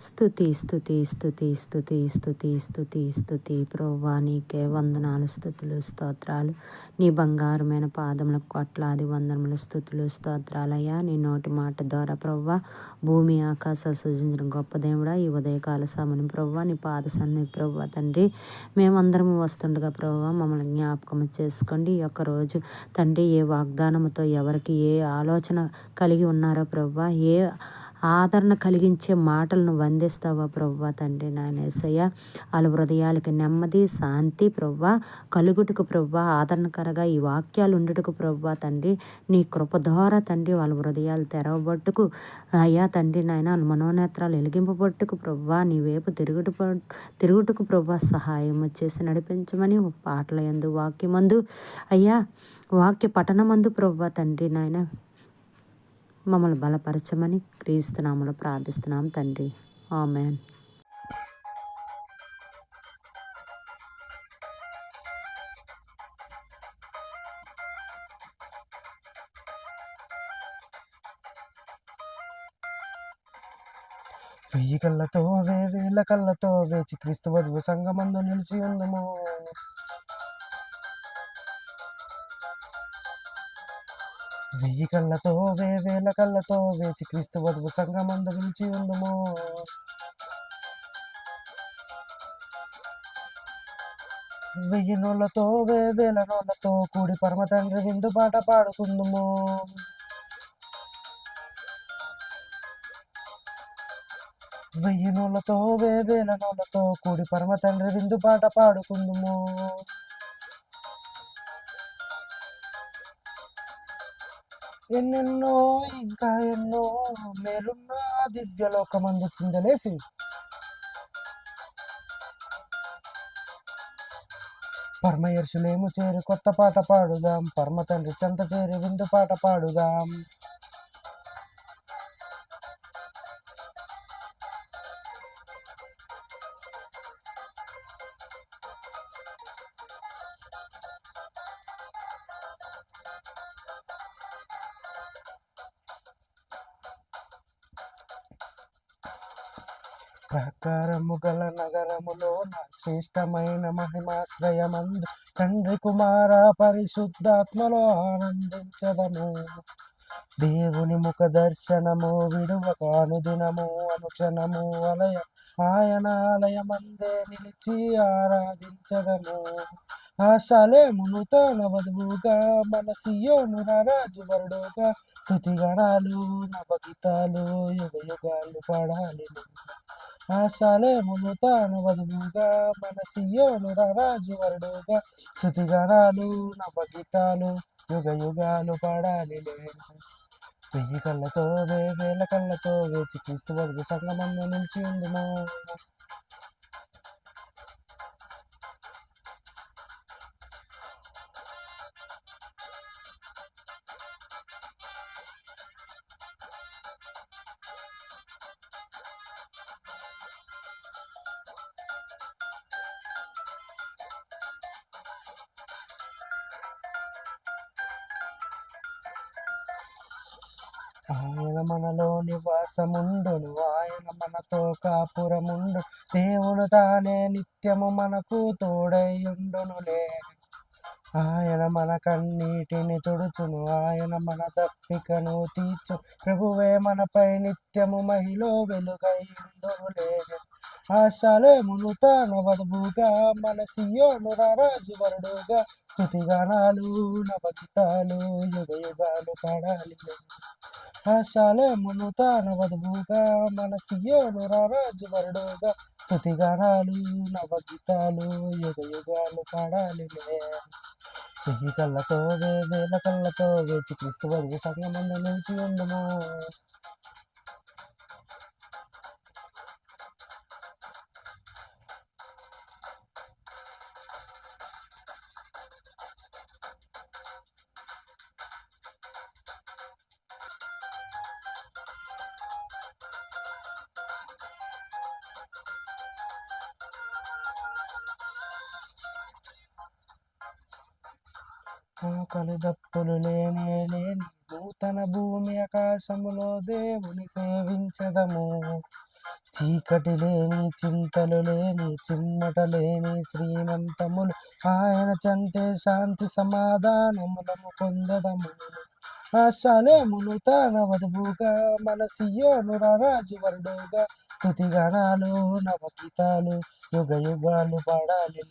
స్థుతి స్థుతి స్థుతి స్థుతి స్థుతి స్థుతి స్థుతి ప్రభా నీకే వందనాలు స్థుతులు స్తోత్రాలు. నీ బంగారమైన పాదములకు కొట్లాది వందనములు స్థుతులు స్తోత్రాలయ్యా. నీ నోటి మాట ద్వారా ప్రవ్వా భూమి ఆకాశ సృజించిన గొప్ప దేవుడా ఈ ఉదయకాల సమయం ప్రవ్వా నీ పాద సన్నిధి ప్రవ్వా తండ్రి. మేమందరము వస్తుండగా ప్రవ్వా మమ్మల్ని జ్ఞాపకం చేసుకోండి. ఈ యొక్క రోజు తండ్రి ఏ వాగ్దానముతో ఎవరికి ఏ ఆలోచన కలిగి ఉన్నారో ప్రవ్వా ఏ ఆదరణ కలిగించే మాటలను వందిస్తావా ప్రవ్వా తండ్రి నాయన ఏసయ్య? వాళ్ళ హృదయాలకి నెమ్మది శాంతి ప్రవ్వా. కలుగుటకు ప్రవ్వా ఆదరణకరగా ఈ వాక్యాలు ఉండుటకు ప్రవ్వా తండ్రి. నీ కృప ద్వారా తండ్రి వాళ్ళ హృదయాలు తెరవబట్టుకు అయ్యా తండ్రి నాయన వాళ్ళ మనోనేత్రాలు వెలిగింపబట్టుకు ప్రవ్వా. నీ వైపు తిరుగుట తిరుగుటకు ప్రవ్వా సహాయం చేసి నడిపించమని పాటల ఎందు వాక్యమందు అయ్యా వాక్య పఠనమందు ప్రవ్వా తండ్రి నాయన. మమ్మల్ని బలపరచమని క్రీస్తునామలో ప్రార్థిస్తున్నాం తండ్రి. ఆమెన్. వెయ్యి కళ్ళతో వే వేల కళ్ళతో వేచి క్రీస్తు వధువు సంగమందు నిలిచి ఉందము. వెయ్యి కళ్ళతో వే వేల కళ్ళతో వేచి క్రీస్తు వధువు సంగమందు అందరించి ఉందము వెయ్యి నోళ్ళతో వే వేల నోళ్ళతో కూడి పరమ తండ్రి విందు పాట పాడుకుందుము. వెయ్యి నోళ్ళతో వే వేల నోళ్ళతో కూడి పరమ తండ్రి విందు పాట పాడుకుందుము. ఎన్నెన్నో ఇంకా ఎన్నో మేలున్న దివ్యలోకమందు చిందలేసి పరమయర్షులేము చేరి కొత్త పాట పాడుదాం. పరమ తండ్రి చెంత చేరి విందు పాట పాడుదాం. ప్రాకారము గల నగరములోన శ్రేష్టమైన మహిమాశ్రయమందు తండ్రి కుమార పరిశుద్ధాత్మలో ఆనందించదము. దేవుని ముఖ దర్శనము విడువక అనుదినము అనుక్షణము అలయ ఆయన ఆలయమందే నిలిచి ఆరాధించదము. ఆశాలేము నూతన వధువుగా మన సియోను రాజు వరుడుగా స్థుతిగణాలు నవగీతాలు యుగ యుగాలు పాడాలి. ఆశాలేము నూతన వధువుగా మనసియోను రాజు వరుడుగా. శృతిగణాలు నవగీతాలు యుగ యుగాలు పాడాలి వెయ్యి కళ్ళతో వే వేల కళ్ళతో వేచి క్రీస్తు వరకు సంగమంలో నిలిచి ఉండును ఆయన మనలో నివాసముండును ఆయన మనతో కాపురముండు. దేవుడు తానే నిత్యము మనకు తోడైయుండునులే ఆయన మన కన్నీటిని తుడుచును ఆయన మన దప్పికను తీర్చు. ప్రభువే మనపై నిత్యము మహిళ వెలుగైండునులే ఆశాలేము నూతన వధువుగా మన సియోను రాజు వరుడుగా స్థుతిగానాలు నవగీతాలు యుగ యుగాలు పాడాలి. ఆశాలేము నూతన వధువుగా మన సియోను రాజు వరుడుగా స్థుతిగానాలు నవగీతాలు యుగ యుగాలు పాడాలి. వెయ్యి కళ్ళతో వే వేల కళ్ళతో వేచి క్రీస్తు వరకు సంగమందు నిలిచి ఉండము. ఆకలి దప్పులు లేనే లేని నూతన భూమి ఆకాశములో దేవుని సేవించదము. చీకటి లేని చింతలు లేని చిమ్మట లేని శ్రీమంతములు ఆయన చంతే శాంతి సమాధానములము పొందదము. ఆశాలేములు తన వధువుగా మన సియోను రాజు వరుడుగా స్థుతిగణాలు నవగీతాలు యుగ యుగాలు పాడాలి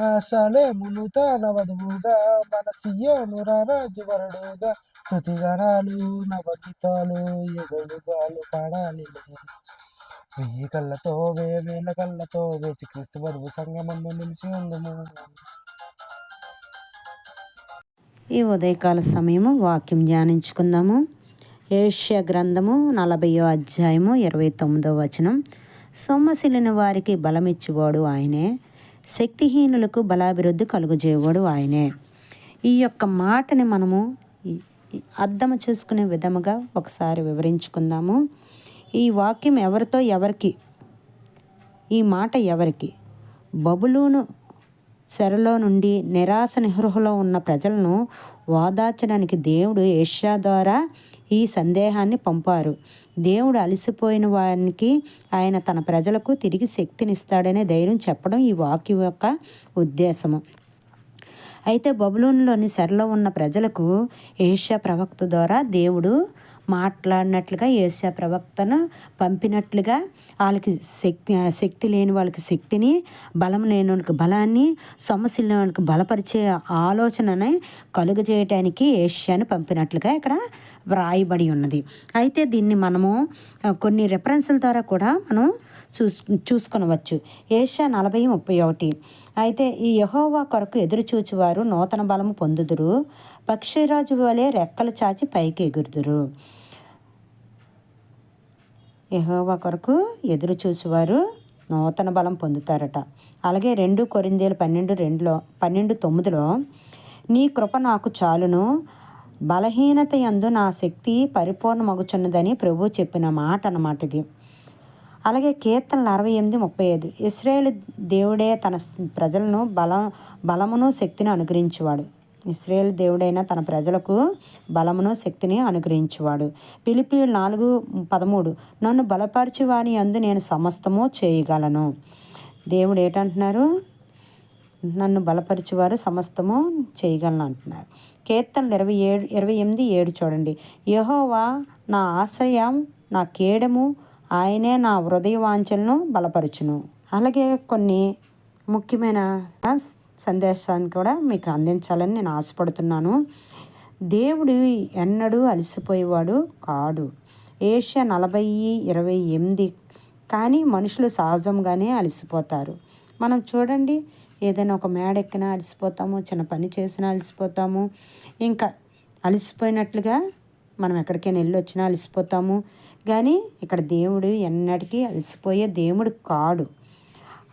ఆశాలేములు తన వధువుగా మనసియోను రాజు వరుడుగా స్థుతిగణాలు నవగీతాలు యుగ పాడాలి వెయ్యి కళ్ళతో వేల కళ్ళతో వేచి క్రీస్తు వధువు సంగమంలో నిలిచి ఉందము ఈ ఉదయకాల సమయము వాక్యం ధ్యానించుకుందాము. ఏష్య గ్రంథము నలభయో అధ్యాయము ఇరవై తొమ్మిదో వచనం. సొమ్మసిలిన వారికి బలమిచ్చువాడు ఆయనే. శక్తిహీనులకు బలాభివృద్ధి కలుగజేవాడు ఆయనే. ఈ యొక్క మాటని మనము అర్థం చేసుకునే విధముగా ఒకసారి వివరించుకుందాము. ఈ వాక్యం ఎవరితో ఎవరికి ఈ మాట ఎవరికి? బబులూను చెరలో నుండి నిరాశ నిహృహలో ఉన్న ప్రజలను ఓదార్చడానికి దేవుడు ఏష్యా ద్వారా ఈ సందేహాన్ని పంపారు. దేవుడు అలసిపోయిన వారికి ఆయన తన ప్రజలకు తిరిగి శక్తినిస్తాడనే ధైర్యం చెప్పడం ఈ వాక్యం యొక్క ఉద్దేశము. అయితే బబులోన్లోని సెరలో ఉన్న ప్రజలకు ఏషియా ప్రవక్త ద్వారా దేవుడు మాట్లాడినట్లుగా ఏషియా ప్రవక్తను పంపినట్లుగా వాళ్ళకి శక్తి శక్తి లేని వాళ్ళకి శక్తిని బలం లేని వాళ్ళకి బలాన్ని సమస్య లేని వాళ్ళకి బలపరిచే ఆలోచనని కలుగజేయటానికి ఏషియాని పంపినట్లుగా ఇక్కడ వ్రాయబడి ఉన్నది. అయితే దీన్ని మనము కొన్ని రెఫరెన్స్ల ద్వారా కూడా మనం చూస్ చూసుకొనవచ్చు. ఏషియా నలభై ముప్పై ఒకటి. అయితే ఈ యహోవా కొరకు ఎదురుచూచువారు నూతన బలము పొందుదురు. పక్షిరాజు వలె రెక్కలు చాచి పైకి ఎగురుదురు. యహోవా కొరకు ఎదురు చూసేవారు నూతన బలం పొందుతారట. అలాగే రెండు కొరిందేలు పన్నెండు రెండులో పన్నెండు తొమ్మిదిలో నీ కృప నాకు చాలును బలహీనత యందు నా శక్తి పరిపూర్ణమగుచున్నదని ప్రభు చెప్పిన మాట అన్నమాట ఇది అలాగే కీర్తనలు అరవై ఎనిమిది ముప్పై ఐదు ఇస్రాయేల్ దేవుడే తన ప్రజలను బలం బలమును శక్తిని అనుగ్రహించేవాడు. ఇస్రాయేల్ దేవుడైన తన ప్రజలకు బలమును శక్తిని అనుగ్రహించేవాడు. పిలిపి నాలుగు పదమూడు నన్ను బలపరిచి వాని అందు నేను సమస్తము చేయగలను. దేవుడు ఏంటంటున్నారు? నన్ను బలపరిచేవారు సమస్తము చేయగలను అంటున్నారు. కీర్తనలు ఇరవై ఏడు ఇరవై ఎనిమిది ఏడు చూడండి. యహోవా నా ఆశ్రయం నా కేడము ఆయనే నా హృదయ వాంఛలను బలపరచును. అలాగే కొన్ని ముఖ్యమైన సందేశాన్ని కూడా మీకు అందించాలని నేను ఆశపడుతున్నాను. దేవుడు ఎన్నడూ అలసిపోయేవాడు కాడు. ఏషియా నలభై ఇరవై ఎనిమిది కానీ మనుషులు సహజంగానే అలసిపోతారు. మనం చూడండి ఏదైనా ఒక మేడ ఎక్కినా అలసిపోతాము చిన్న పని చేసినా అలసిపోతాము. ఇంకా అలసిపోయినట్లుగా మనం ఎక్కడికైనా వెళ్ళి వచ్చినా అలసిపోతాము. కానీ ఇక్కడ దేవుడు ఎన్నటికీ అలసిపోయే దేవుడు కాడు.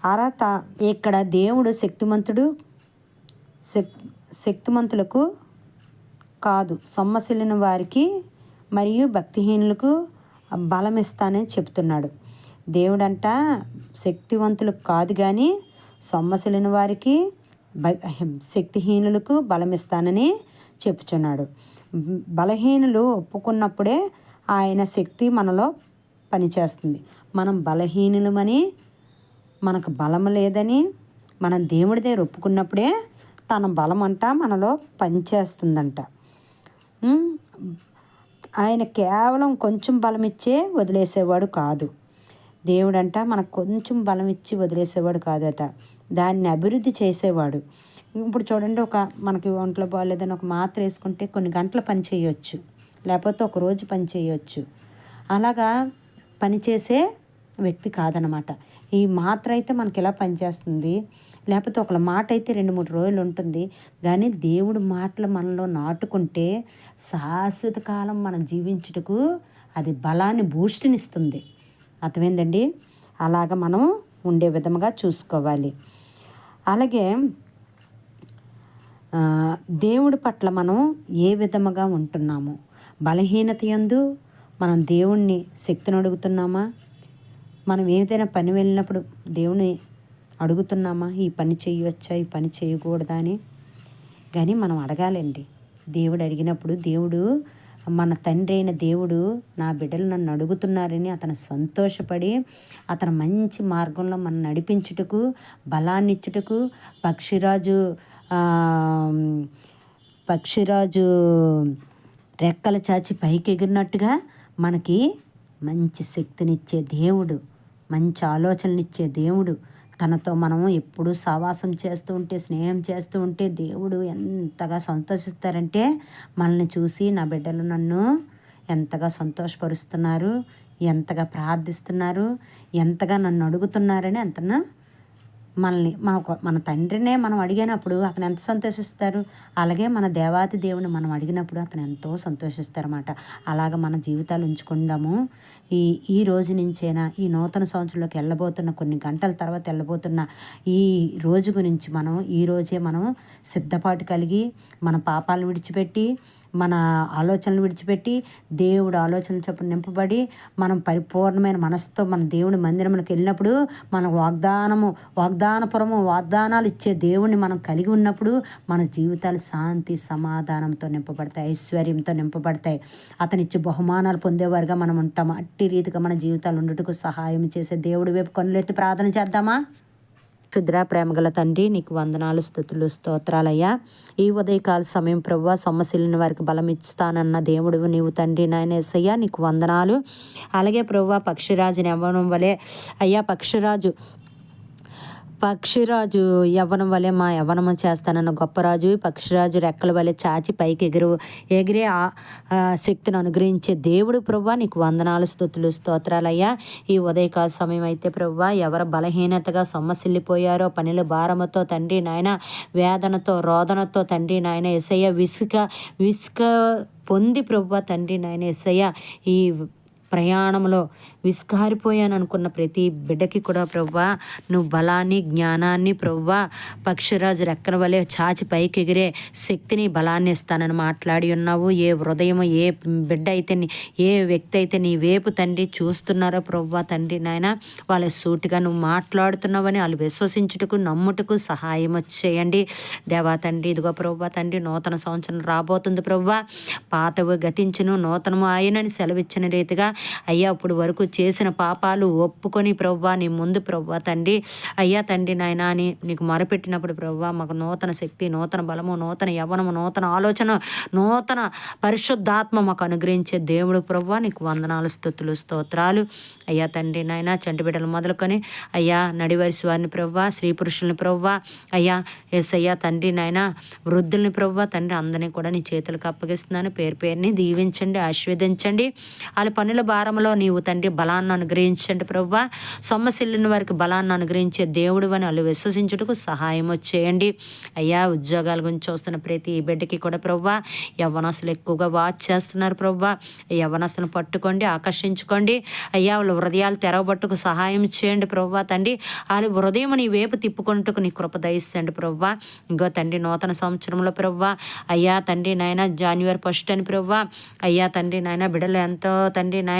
అరత ఇక్కడ దేవుడు శక్తిమంతుడు శక్ శక్తిమంతులకు కాదు సొమ్మసిలిన వారికి మరియు భక్తిహీనులకు బలం ఇస్తానని చెప్తున్నాడు. దేవుడంట శక్తివంతులకు కాదు కానీ సొమ్మసిలిన వారికి శక్తిహీనులకు బలం ఇస్తానని చెప్పుచున్నాడు. బలహీనులు ఒప్పుకున్నప్పుడే ఆయన శక్తి మనలో పనిచేస్తుంది. మనం బలహీనులమని మనకు బలం లేదని మనం దేవుడి దగ్గర ఒప్పుకున్నప్పుడే తన బలం అంట మనలో పనిచేస్తుందంట. ఆయన కేవలం కొంచెం బలం ఇచ్చే వదిలేసేవాడు కాదు. దేవుడంట మనకు కొంచెం బలం ఇచ్చి వదిలేసేవాడు కాదట. దాన్ని అభివృద్ధి చేసేవాడు. ఇప్పుడు చూడండి ఒక మనకి ఒంట్లో బాగాలేదని ఒక మాత్ర వేసుకుంటే కొన్ని గంటలు పని చేయొచ్చు. లేకపోతే ఒక రోజు పని చేయొచ్చు. అలాగా పనిచేసే వ్యక్తి కాదనమాట. ఈ మాత్ర అయితే మనకి ఎలా పనిచేస్తుంది? లేకపోతే ఒకళ్ళ మాట అయితే రెండు మూడు రోజులు ఉంటుంది. కానీ దేవుడు మాటలు మనలో నాటుకుంటే శాశ్వత కాలం మనం జీవించుటకు అది బలాన్ని బూస్ట్నిస్తుంది. అర్థమైందండి? అలాగ మనం ఉండే విధముగా చూసుకోవాలి. అలాగే దేవుడి పట్ల మనం ఏ విధముగా ఉంటున్నాము? బలహీనత ఎందు మనం దేవుణ్ణి శక్తిని అడుగుతున్నామా? మనం ఏదైనా పని వెళ్ళినప్పుడు దేవుని అడుగుతున్నామా ఈ పని చేయవచ్చా ఈ పని చేయకూడదా అని? కానీ మనం అడగాలండి. దేవుడు అడిగినప్పుడు దేవుడు మన తండ్రి అయిన దేవుడు నా బిడ్డలు నన్ను అడుగుతున్నారని అతను సంతోషపడి అతను మంచి మార్గంలో మనం నడిపించుటకు బలాన్నిచ్చుటకు పక్షిరాజు పక్షిరాజు రెక్కలు చాచి పైకి ఎగిరినట్టుగా మనకి మంచి శక్తినిచ్చే దేవుడు మంచి ఆలోచనలు దేవుడు. తనతో మనము ఎప్పుడు సావాసం చేస్తూ ఉంటే స్నేహం చేస్తూ ఉంటే దేవుడు ఎంతగా సంతోషిస్తారంటే మనల్ని చూసి నా బిడ్డలు నన్ను ఎంతగా సంతోషపరుస్తున్నారు ఎంతగా ప్రార్థిస్తున్నారు ఎంతగా నన్ను అడుగుతున్నారని అంతనా మనల్ని మన మన తండ్రినే మనం అడిగినప్పుడు అతను ఎంత సంతోషిస్తారు? అలాగే మన దేవాతి దేవుని మనం అడిగినప్పుడు అతను ఎంతో సంతోషిస్తారన్నమాట. అలాగ మన జీవితాలు ఉంచుకుందాము. ఈ ఈ రోజు నుంచైనా ఈ నూతన సంవత్సరంలోకి వెళ్ళబోతున్న కొన్ని గంటల తర్వాత వెళ్ళబోతున్న ఈ రోజు గురించి మనం ఈ రోజే మనం సిద్ధపాటు కలిగి మన పాపాలను విడిచిపెట్టి మన ఆలోచనలు విడిచిపెట్టి దేవుడు ఆలోచనలు చొప్పున నింపబడి మనం పరిపూర్ణమైన మనసుతో మన దేవుడి మందిరంలోకి వెళ్ళినప్పుడు మన వాగ్దానము వాగ్దానపురము వాగ్దానాలు ఇచ్చే దేవుడిని మనం కలిగి ఉన్నప్పుడు మన జీవితాలు శాంతి సమాధానంతో నింపబడతాయి ఐశ్వర్యంతో నింపబడతాయి. అతనిచ్చే బహుమానాలు పొందేవారుగా మనం ఉంటాం. అట్టి రీతిగా మన జీవితాలు ఉండటకు సహాయం చేసే దేవుడి వైపు కొనులెత్తి ప్రార్థన చేద్దామా? క్షుద్ర ప్రేమగల తండ్రి నీకు వందనాలు స్థుతులు స్తోత్రాలయ్యా. ఈ ఉదయకాల సమయం ప్రభు సమస్యలను వారికి బలం ఇస్తానన్న దేవుడు నీవు తండ్రి నాయనేసయ్యా నీకు వందనాలు. అలాగే ప్రభు పక్షిరాజుని ఇవ్వడం వలె అయ్యా పక్షిరాజు పక్షిరాజు యవ్వనం వలె మా యవ్వనము చేస్తానన్న గొప్పరాజు పక్షిరాజు రెక్కల వలె చాచి పైకి ఎగురు ఎగిరే శక్తిని అనుగ్రహించే దేవుడు ప్రవ్వా. నీకు వందనాలు స్థుతులు స్తోత్రాలయ్యా. ఈ ఉదయకాల సమయం అయితే ప్రవ్వా ఎవరు బలహీనతగా సొమ్మసిల్లిపోయారో పనుల భారముతో తండ్రి నాయన వేదనతో రోదనతో తండ్రి నాయన ఎసయ్య విసుక విసుక పొంది ప్రభు తండ్రి నాయన ఎసయ్య ఈ ప్రయాణంలో విస్కారిపోయాను అనుకున్న ప్రతి బిడ్డకి కూడా ప్రవ్వా నువ్వు బలాన్ని జ్ఞానాన్ని ప్రవ్వా పక్షిరాజు రెక్కల వలె చాచి పైకి ఎగిరే శక్తిని బలాన్ని ఇస్తానని మాట్లాడి ఉన్నావు. ఏ హృదయం ఏ బిడ్డ అయితే ఏ వ్యక్తి అయితే నీ వేపు తండ్రి చూస్తున్నారో ప్రవ్వా తండ్రి నాయన వాళ్ళ సూటిగా నువ్వు మాట్లాడుతున్నావని వాళ్ళు విశ్వసించుటకు నమ్ముటకు సహాయం చేయండి. దేవా తండ్రి ఇదిగో ప్రవ్వా తండ్రి నూతన సంవత్సరం రాబోతుంది ప్రవ్వా. పాతవు గతించును నూతనము ఆయనని సెలవిచ్చిన రీతిగా అయ్యా ఇప్పుడు వరకు చేసిన పాపాలు ఒప్పుకొని ప్రవ్వా నీ ముందు ప్రవ్వా తండ్రి. అయ్యా తండ్రి నాయన అని నీకు మొరపెట్టినప్పుడు ప్రవ్వా మాకు నూతన శక్తి నూతన బలము నూతన యవనము నూతన ఆలోచన నూతన పరిశుద్ధాత్మ మాకు అనుగ్రహించే దేవుడు ప్రవ్వా. నీకు వందనాలు స్థుతులు స్తోత్రాలు. అయ్యా తండ్రి నాయన చంటిబిడ్డలు మొదలుకొని అయ్యా నడివరిసి వారిని ప్రవ్వా స్త్రీ పురుషుల్ని ప్రవ్వా. అయ్యా ఎస్ అయ్యా తండ్రి నాయన వృద్ధుల్ని ప్రవ్వా. తండ్రి అందరినీ కూడా నీ చేతులకు అప్పగిస్తున్నాను. పేరు పేరుని దీవించండి ఆశీర్వదించండి. వాళ్ళ పనుల భారంలో నీవు తండ్రి బలాన్ని అనుగ్రహించండి ప్రవ్వా సొమ్మసిల్లిన వారికి బలాన్ని అనుగ్రహించే దేవుడు అని వాళ్ళు విశ్వసించుటకు సహాయం చేయండి. అయ్యా ఉద్యోగాల గురించి చూస్తున్న ప్రతి బిడ్డకి కూడా ప్రవ్వా యవ్వనస్తులు ఎక్కువగా వాచ్ చేస్తున్నారు ప్రవ్వా యవ్వనస్తులను పట్టుకోండి ఆకర్షించుకోండి. అయ్యా వాళ్ళ హృదయాలు తెరవబట్టుకు సహాయం చేయండి ప్రవ్వా తండ్రి. వాళ్ళ హృదయం నీ వేపు తిప్పుకున్నట్టుకు నీ కృప దయిస్తండి ప్రవ్వా ఇంకో తండ్రి నూతన సంవత్సరంలో ప్రవ్వా అయ్యా తండ్రి నాయన జాన్యువరి ఫస్ట్ అని ప్రవ్వా అయ్యా తండ్రి నాయన బిడ్డలు ఎంతో తండ్రి నాయన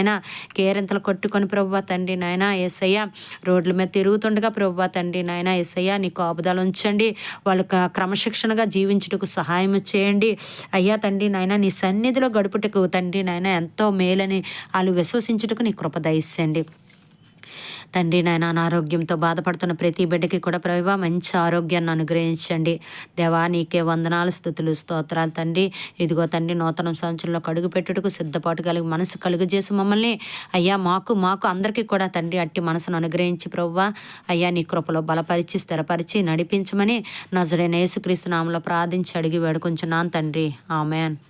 కేరింతలు కొట్టుకొని ప్రవ్వా తండ్రి నాయన ఎస్ఐయ రోడ్ల మీద తిరుగుతుండగా ప్రవ్వా తండ్రి నాయన ఎస్ఐయ నీ కాపుదాలు ఉంచండి. వాళ్ళకి క్రమశిక్షణగా జీవించుటకు సహాయం చేయండి. అయ్యా తండ్రి నాయన నీ సన్నిధిలో గడుపుటకు తండ్రి నాయన ఎంతో మేలని వాళ్ళు విశ్వసించుటకు నీ కృప దయస్సండి తండ్రి నాయన అనారోగ్యంతో బాధపడుతున్న ప్రతి బిడ్డకి కూడా ప్రభావ మంచి ఆరోగ్యాన్ని అనుగ్రహించండి. దేవా నీకే వందనాలు స్థుతులు స్తోత్రాలు తండ్రి. ఇదిగో తండ్రి నూతన సంవత్సరంలో కడుగు పెట్టుటకు సిద్ధపాటు కలిగి మనసు కలుగు చేసి మమ్మల్ని. అయ్యా మాకు మాకు అందరికీ కూడా తండ్రి అట్టి మనసును అనుగ్రహించి ప్రవ్వా అయ్యా నీ కృపలో బలపరిచి స్థిరపరిచి నడిపించమని నజడైన యేసుక్రీస్తు నామంలో ప్రార్థించి అడిగి వేడుకుంటున్నాను తండ్రి. ఆమెన్.